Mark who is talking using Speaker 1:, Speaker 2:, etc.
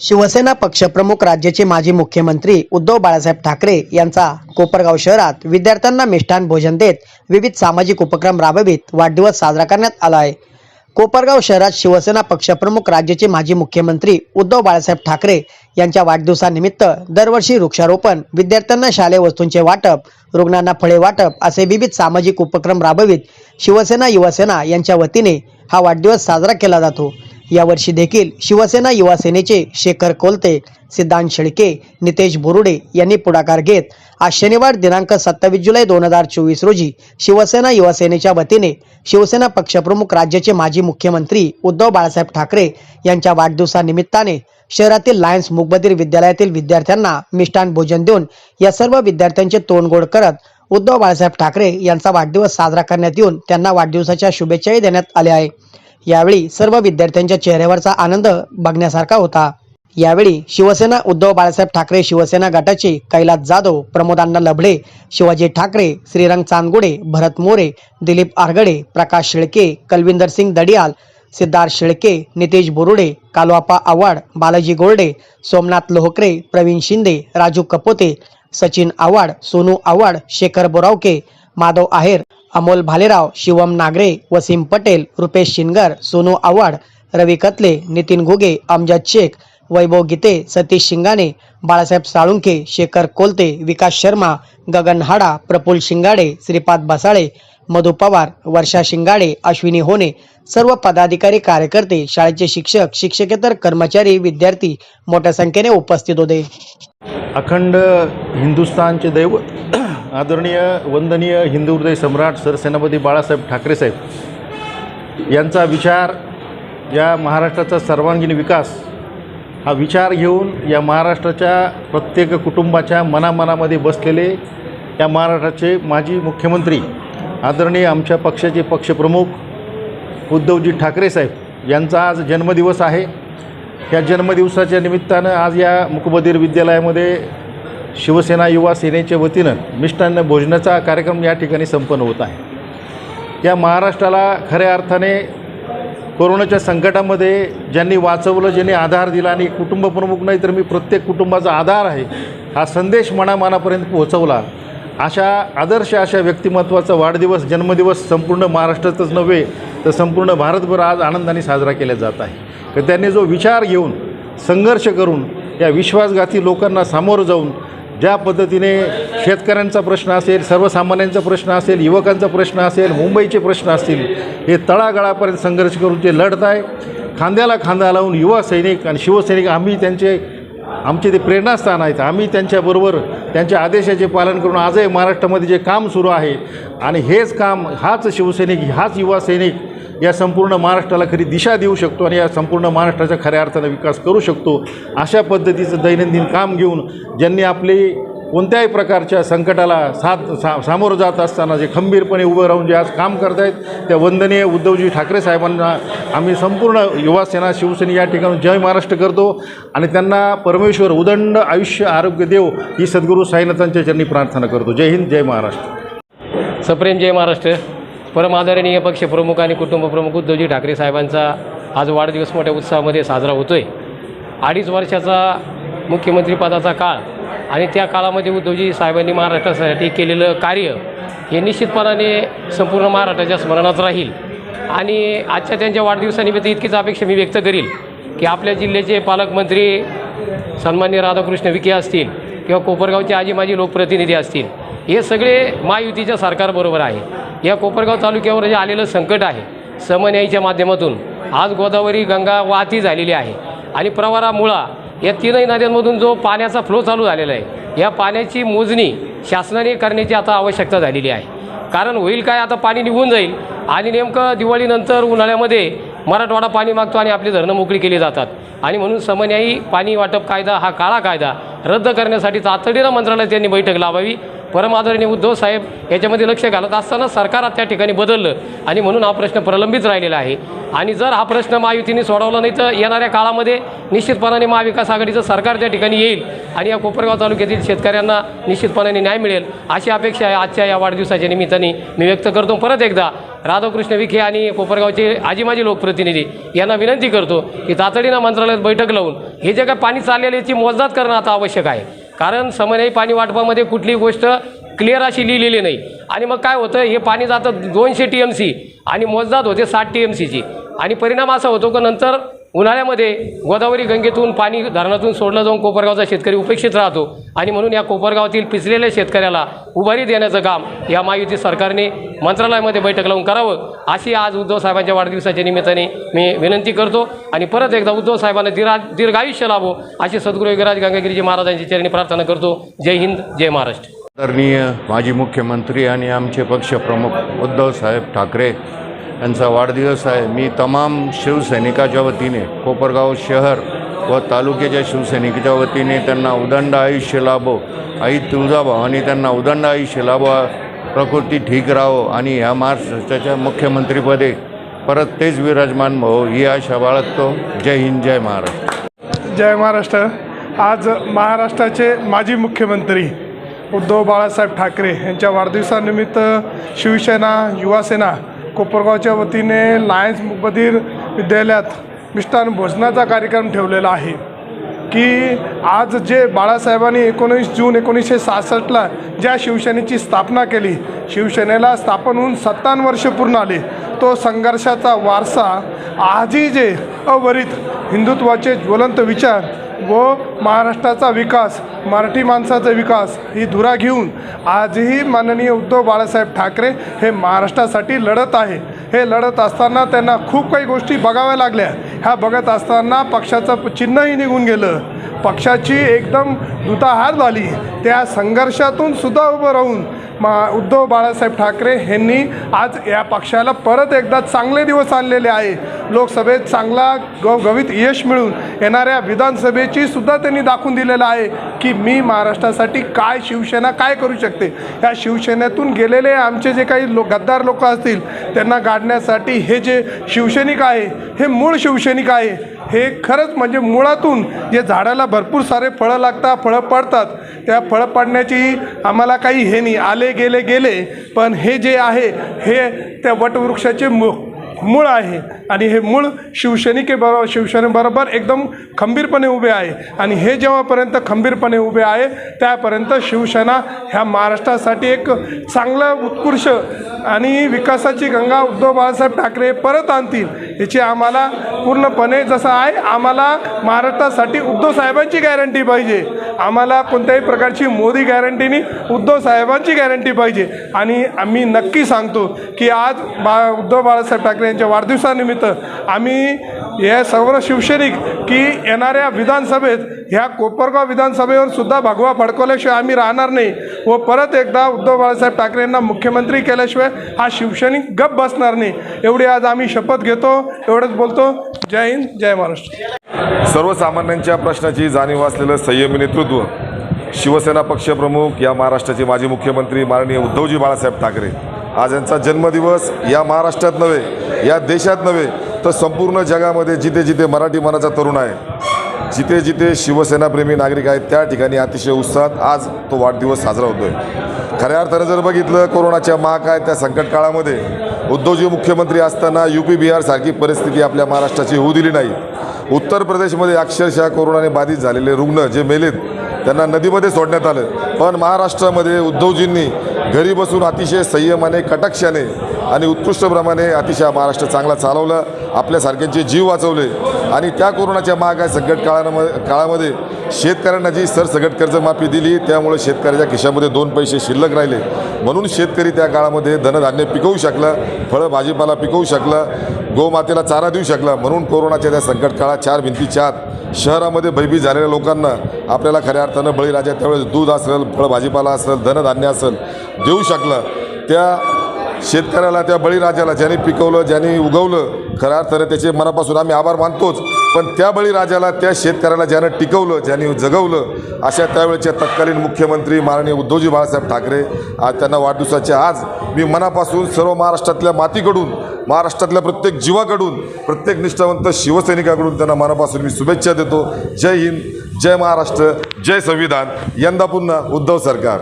Speaker 1: शिवसेना पक्षप्रमुख राज्याचे माजी मुख्यमंत्री उद्धव बाळासाहेब ठाकरे यांचा कोपरगाव शहरात विद्यार्थ्यांना मिष्ठान भोजन देत विविध सामाजिक उपक्रम राबवित वाढदिवस साजरा करण्यात आला आहे. कोपरगाव शहरात शिवसेना पक्षप्रमुख राज्याचे माजी मुख्यमंत्री उद्धव बाळासाहेब ठाकरे यांच्या वाढदिवसानिमित्त दरवर्षी वृक्षारोपण विद्यार्थ्यांना शालेय वस्तूंचे वाटप रुग्णांना फळे वाटप असे विविध सामाजिक उपक्रम राबवित शिवसेना युवासेना यांच्या वतीने हा वाढदिवस साजरा केला जातो. यावर्षी देखील शिवसेना युवासेनेचे शेखर कोलते सिद्धांत शेळके नितेश बोरुडे यांनी पुढाकार घेत आज शनिवार दिनांक सत्तावीस जुलै दोन हजार चोवीस रोजी शिवसेना युवासेनेच्या वतीने शिवसेना पक्षप्रमुख राज्याचे माजी मुख्यमंत्री उद्धव बाळासाहेब ठाकरे यांच्या वाढदिवसानिमित्ताने शहरातील लायन्स मुकबधीर विद्यालयातील विद्यार्थ्यांना मिष्टान भोजन देऊन या सर्व विद्यार्थ्यांचे तोंड गोड करत उद्धव बाळासाहेब ठाकरे यांचा वाढदिवस साजरा करण्यात येऊन त्यांना वाढदिवसाच्या शुभेच्छाही देण्यात आल्या आहे यावेळी सर्व विद्यार्थ्यांच्या चेहऱ्यावरचा आनंद बघण्यासारखा होता. यावेळी शिवसेना उद्धव बाळासाहेब ठाकरे शिवसेना गटाचे कैलास जाधव प्रमोदांना लभडे शिवाजी ठाकरे श्रीरंग चांदगुडे भरत मोरे दिलीप आरगडे प्रकाश शेळके कलविंदर सिंग दडियाल सिद्धार्थ शेळके नितेश बोरुडे कालवापा आव्हाड बालाजी गोरडे सोमनाथ लोहकरे प्रवीण शिंदे राजू कपोते सचिन आव्हाड सोनू आव्हाड शेखर बोरावके माधव आहेर अमोल भालेराव शिवम नागरे वसीम पटेल रुपेश शिनगर सोनू आव्हाड रवी कतले नितीन घुगे अमजद शेख वैभव गीते सतीश शिंगाणे बाळासाहेब साळुंखे शेखर कोलते विकास शर्मा गगन हाडा प्रफुल शिंगाडे श्रीपाद बसाळे मधु पवार वर्षा शिंगाडे अश्विनी होणे सर्व पदाधिकारी कार्यकर्ते शाळेचे शिक्षक शिक्षकेतर कर्मचारी विद्यार्थी मोठ्या संख्येने उपस्थित होते.
Speaker 2: अखंड हिंदुस्थानचे दैवत आदरणीय वंदनीय हिंदू हृदय सम्राट सरसेनापती बाळासाहेब ठाकरे साहेब. यांचा विचार या महाराष्ट्राचा सर्वांगीण विकास हा विचार घेऊन या महाराष्ट्राच्या प्रत्येक कुटुंबाच्या मनामनामध्ये बसलेले या महाराष्ट्राचे माजी मुख्यमंत्री आदरणीय आमच्या पक्षाचे पक्षप्रमुख उद्धवजी ठाकरेसाहेब यांचा आज जन्मदिवस आहे. या जन्मदिवसाच्या निमित्तानं आज या मुकबधीर विद्यालयामध्ये शिवसेना युवा सेनेच्या वतीनं मिष्टान्न भोजनाचा कार्यक्रम या ठिकाणी संपन्न होत आहे. या महाराष्ट्राला खऱ्या अर्थाने कोरोनाच्या संकटामध्ये ज्यांनी वाचवलं ज्यांनी आधार दिला आणि कुटुंब प्रमुख नाही तर मी प्रत्येक कुटुंबाचा आधार आहे हा संदेश मनामनापर्यंत पोहोचवला. अशा आदर्श अशा व्यक्तिमत्वाचा वाढदिवस जन्मदिवस संपूर्ण महाराष्ट्रातच नव्हे तर संपूर्ण भारतभर आज आनंदाने साजरा केला जात आहे. तर त्यांनी जो विचार घेऊन संघर्ष करून या विश्वासघाती लोकांना सामोरं जाऊन ज्या पद्धतीने शेतकऱ्यांचा प्रश्न असेल सर्वसामान्यांचा प्रश्न असेल युवकांचा प्रश्न असेल मुंबईचे प्रश्न असतील हे तळागाळापर्यंत संघर्ष करून ते लढत आहे. खांद्याला खांदा लावून युवा सैनिक आणि शिवसैनिक आम्ही त्यांचे आमचे ते प्रेरणास्थान आहेत. आम्ही त्यांच्याबरोबर त्यांच्या आदेशाचे पालन करून आजही महाराष्ट्रामध्ये जे काम सुरू आहे आणि हेच काम हाच शिवसैनिक हाच युवा सैनिक या संपूर्ण महाराष्ट्राला खरी दिशा देऊ शकतो आणि या संपूर्ण महाराष्ट्राचा खऱ्या अर्थानं विकास करू शकतो अशा पद्धतीचं दैनंदिन काम घेऊन ज्यांनी आपली कोणत्याही प्रकारच्या संकटाला साथ सा सामोरं जात असताना जे खंबीरपणे उभं राहून जे आज काम करत आहेत त्या वंदनीय उद्धवजी ठाकरे साहेबांना आम्ही संपूर्ण युवासेना शिवसेना या ठिकाणी जय महाराष्ट्र करतो आणि त्यांना परमेश्वर उदंड आयुष्य आरोग्य देव ही सद्गुरू साईनाथांच्या चरणी प्रार्थना करतो. जय हिंद जय महाराष्ट्र.
Speaker 3: सप्रेम जय महाराष्ट्र. परम आदरणीय पक्षप्रमुख आणि कुटुंबप्रमुख उद्धवजी ठाकरे साहेबांचा आज वाढदिवस मोठ्या उत्साहामध्ये साजरा होतो आहे अडीच वर्षाचा मुख्यमंत्रीपदाचा काळ आणि त्या काळामध्ये उद्धवजी साहेबांनी महाराष्ट्रासाठी केलेलं कार्य हे निश्चितपणाने संपूर्ण महाराष्ट्राच्या स्मरणात राहील. आणि आजच्या त्यांच्या वाढदिवसानिमित्त इतकीच अपेक्षा मी व्यक्त करील की आपल्या जिल्ह्याचे पालकमंत्री सन्मान्य राधाकृष्ण विखे असतील किंवा कोपरगावचे आजी माजी लोकप्रतिनिधी असतील हे सगळे महायुतीच्या सरकारबरोबर आहे. या कोपरगाव तालुक्यावर जे आलेलं संकट आहे. समन्यायीच्या माध्यमातून आज गोदावरी गंगा वाहती झालेली आहे. आणि प्रवारा मुळा या तीनही नद्यांमधून जो पाण्याचा फ्लो चालू झालेला आहे या पाण्याची मोजणी शासनाने करण्याची आता आवश्यकता झालेली आहे. कारण होईल काय आता पाणी निघून जाईल आणि नेमकं दिवाळीनंतर उन्हाळ्यामध्ये मराठवाडा पाणी मागतो आणि आपली धरणं मोकळी केली जातात. आणि म्हणून समन्यायी पाणी वाटप कायदा हा काळा कायदा रद्द करण्यासाठी तातडीनं मंत्रालयात त्यांनी बैठक लावावी. परमादरणीय उद्धव साहेब याच्यामध्ये लक्ष घालत असताना सरकार त्या ठिकाणी बदललं. आणि म्हणून हा प्रश्न प्रलंबित राहिलेला आहे. आणि जर हा प्रश्न महायुतीने सोडवला नाही तर येणाऱ्या काळामध्ये निश्चितपणाने महाविकास आघाडीचं सरकार त्या ठिकाणी येईल. आणि या कोपरगाव तालुक्यातील शेतकऱ्यांना निश्चितपणाने न्याय मिळेल. अशी अपेक्षा आहे आजच्या या वाढदिवसाच्या निमित्ताने मी व्यक्त करतो. परत एकदा राधाकृष्ण विखे आणि कोपरगावचे आजी माजी लोकप्रतिनिधी यांना विनंती करतो की तातडीनं मंत्रालयात बैठक लावून हे जे काय पाणी चाललेलं याची मोजदात करणं आता आवश्यक आहे. कारण समन्वयी पाणी वाटपामध्ये कुठलीही गोष्ट क्लिअर अशी लिहिलेली नाही. आणि मग काय होतं हे पाणी जातं दोनशे टी एम सी आणि मोजदात होते साठ टी एम सीची आणि परिणाम असा होतो की नंतर उन्हाळ्यामध्ये गोदावरी गंगेतून पाणी धरणातून सोडलं जाऊन कोपरगावचा शेतकरी उपेक्षित राहतो. आणि म्हणून या कोपरगावातील पिचलेल्या शेतकऱ्याला उभारी देण्याचं काम या महायुती सरकारने मंत्रालयामध्ये बैठक लावून करावं अशी आज उद्धव साहेबांच्या वाढदिवसाच्या निमित्ताने मी विनंती करतो. आणि परत एकदा उद्धव साहेबांना दीर्घा दीर्घायुष्य लाभो अशी सद्गुरू योगराज गंगागिरीजी महाराजांची चरणी प्रार्थना करतो. जय हिंद जय महाराष्ट्र.
Speaker 2: आदरणीय माजी मुख्यमंत्री आणि आमचे पक्षप्रमुख उद्धवसाहेब ठाकरे यांचा वाढदिवस आहे. मी तमाम शिवसैनिकाच्या वतीने कोपरगाव शहर व तालुक्याच्या शिवसैनिकाच्या वतीने त्यांना उदंड आयुष्य लाभो. आई तुळजाभवानी त्यांना उदंड आयुष्य लाभो. प्रकृती ठीक राहो आणि ह्या महाराष्ट्राच्या मुख्यमंत्रीपदे परत तेच विराजमान भाऊ ही आशा बाळगतो. जय हिंद जय महाराष्ट्र.
Speaker 4: जय महाराष्ट्र. आज महाराष्ट्राचे माजी मुख्यमंत्री उद्धव बाळासाहेब ठाकरे यांच्या वाढदिवसानिमित्त शिवसेना युवासेना कोपरगावच्या वतीने लायन्स मुकबधीर विद्यालयात मिष्टान भोजनाचा कार्यक्रम ठेवलेला आहे. की आज जे बाळासाहेबांनी एकोणीस जून एकोणीसशे सहासष्टला ज्या शिवसेनेची स्थापना केली शिवसेनेला स्थापन होऊन सत्तावन्न वर्ष पूर्ण आले तो संघर्षाचा वारसा आजही जे अवरित हिंदुत्वाचे ज्वलंत विचार व महाराष्ट्राचा विकास मराठी माणसाचा विकास ही धुरा घेऊन आजही माननीय उद्धव बाळासाहेब ठाकरे हे महाराष्ट्रासाठी लढत आहे. हे लढत असताना त्यांना खूप काही गोष्टी बघाव्या लागल्या. ह्या बघत असताना पक्षाचं चिन्हही निघून गेलं. पक्षाची एकदम दुताहार झाली. त्या संघर्षातून सुद्धा उभं राहून मा उद्धव बाळासाहेब ठाकरे यांनी आज या पक्षाला परत एकदा चांगले दिवस आणलेले आहे. लोकसभेत चांगला गवगवीत यश मिळून येणाऱ्या विधानसभेची सुद्धा त्यांनी दाखवून दिलेलं आहे की मी महाराष्ट्रासाठी काय शिवसेना काय करू शकते? या शिवसेनेतून गेलेले आमचे जे काही लो गद्दार लोक असतील त्यांना गाडण्यासाठी हे जे शिवसैनिक आहे हे मूळ शिवसैनिक आहे. हे खरंच म्हणजे मुळातून जे झाडाला भरपूर सारे फळं लागतात फळं पडतात त्या फळं पडण्याची आम्हाला काही हे नाही. आले गेले गेले. पण हे जे आहे हे त्या वटवृक्षाचे मू मूळ आहे. आणि हे मूळ शिवसैनिकेबरोबर शिवसेनेबरोबर एकदम खंबीरपणे उभे आहे. आणि हे जेव्हापर्यंत खंबीरपणे उभे आहे त्यापर्यंत शिवसेना ह्या महाराष्ट्रासाठी एक चांगलं उत्कृष्ट आणि विकासाची गंगा उद्धव बाळासाहेब ठाकरे परत आणतील याची आम्हाला पूर्णपणे जसं आहे आम्हाला महाराष्ट्रासाठी उद्धव साहेबांची गॅरंटी पाहिजे. आम्हाला कोणत्याही प्रकारची मोदी गॅरंटी नाही उद्धव साहेबांची गॅरंटी पाहिजे. आणि आम्ही नक्की सांगतो की आज बा उद्धव बाळासाहेब ठाकरे यांच्या वाढदिवसानिमित्त आम्ही हे सर्व शिवसैनिक की येणाऱ्या विधानसभेत ह्या कोपरगाव विधानसभेवर सुद्धा भगवा फडकवल्याशिवाय आम्ही राहणार नाही. व परत एकदा उद्धव बाळासाहेब ठाकरे यांना मुख्यमंत्री केल्याशिवाय हा शिवसैनिक गप बसणार नाही. एवढी आज आम्ही शपथ घेतो एवढंच बोलतो. जय हिंद जय महाराष्ट्र.
Speaker 5: सर्वसामान्यांच्या प्रश्नाची जाणीव असलेलं संयमी नेतृत्व शिवसेना पक्षप्रमुख या महाराष्ट्राचे माजी मुख्यमंत्री माननीय उद्धवजी बाळासाहेब ठाकरे. आज यांचा जन्मदिवस या महाराष्ट्रात नव्हे या देशात नव्हे तर संपूर्ण जगामध्ये जिथे जिथे मराठी मनाचा तरुण आहे जिथे जिथे शिवसेनाप्रेमी नागरिक आहेत त्या ठिकाणी अतिशय उत्साहात आज तो वाढदिवस साजरा होतो आहे खऱ्या अर्थानं जर बघितलं कोरोनाच्या महाकाय त्या संकट काळामध्ये उद्धवजी मुख्यमंत्री असताना यू पी बिहारसारखी परिस्थिती आपल्या महाराष्ट्राची होऊ दिली नाही. उत्तर प्रदेशमध्ये अक्षरशः कोरोनाने बाधित झालेले रुग्ण जे मेलेत त्यांना नदीमध्ये सोडण्यात आलं. पण महाराष्ट्रामध्ये उद्धवजींनी घरी बसून अतिशय संयमाने कटाक्षाने आणि उत्कृष्टप्रमाणे अतिशय महाराष्ट्र चांगला चालवलं आपल्यासारख्यांचे जीव वाचवले. आणि त्या कोरोनाच्या महागाय संकट काळामध्ये काळामध्ये शेतकऱ्यांना जी सरसगट कर्जमाफी दिली त्यामुळे शेतकऱ्याच्या खिशामध्ये दोन पैसे शिल्लक राहिले. म्हणून शेतकरी त्या काळामध्ये धनधान्य पिकवू शकला फळं भाजीपाला पिकवू शकला गोमातेला चारा देऊ शकला. म्हणून कोरोनाच्या त्या संकट काळात चार भिंतीच्या आत शहरामध्ये भयभीत झालेल्या लोकांना आपल्याला खऱ्या अर्थानं बळीराजा त्यावेळेस दूध असेल फळ भाजीपाला असेल धनधान्य असेल देऊ शकलं. त्या शेतकऱ्याला त्या बळीराजाला ज्याने पिकवलं ज्याने उगवलं खऱ्या अर्थाने त्याचे मनापासून आम्ही आभार मानतोच. पण त्या बळीराजाला त्या शेतकऱ्याला ज्यानं टिकवलं ज्यांनी जगवलं अशा त्यावेळेच्या तत्कालीन मुख्यमंत्री माननीय उद्धवजी बाळासाहेब ठाकरे आज त्यांना वाढदिवसाच्या आज मी मनापासून सर्व महाराष्ट्रातल्या मातीकडून महाराष्ट्रातल्या प्रत्येक जीवाकडून प्रत्येक निष्ठावंत शिवसैनिकाकडून त्यांना मनापासून मी शुभेच्छा देतो. जय हिंद जय महाराष्ट्र जय संविधान. यंदा पुन्हा उद्धव सरकार.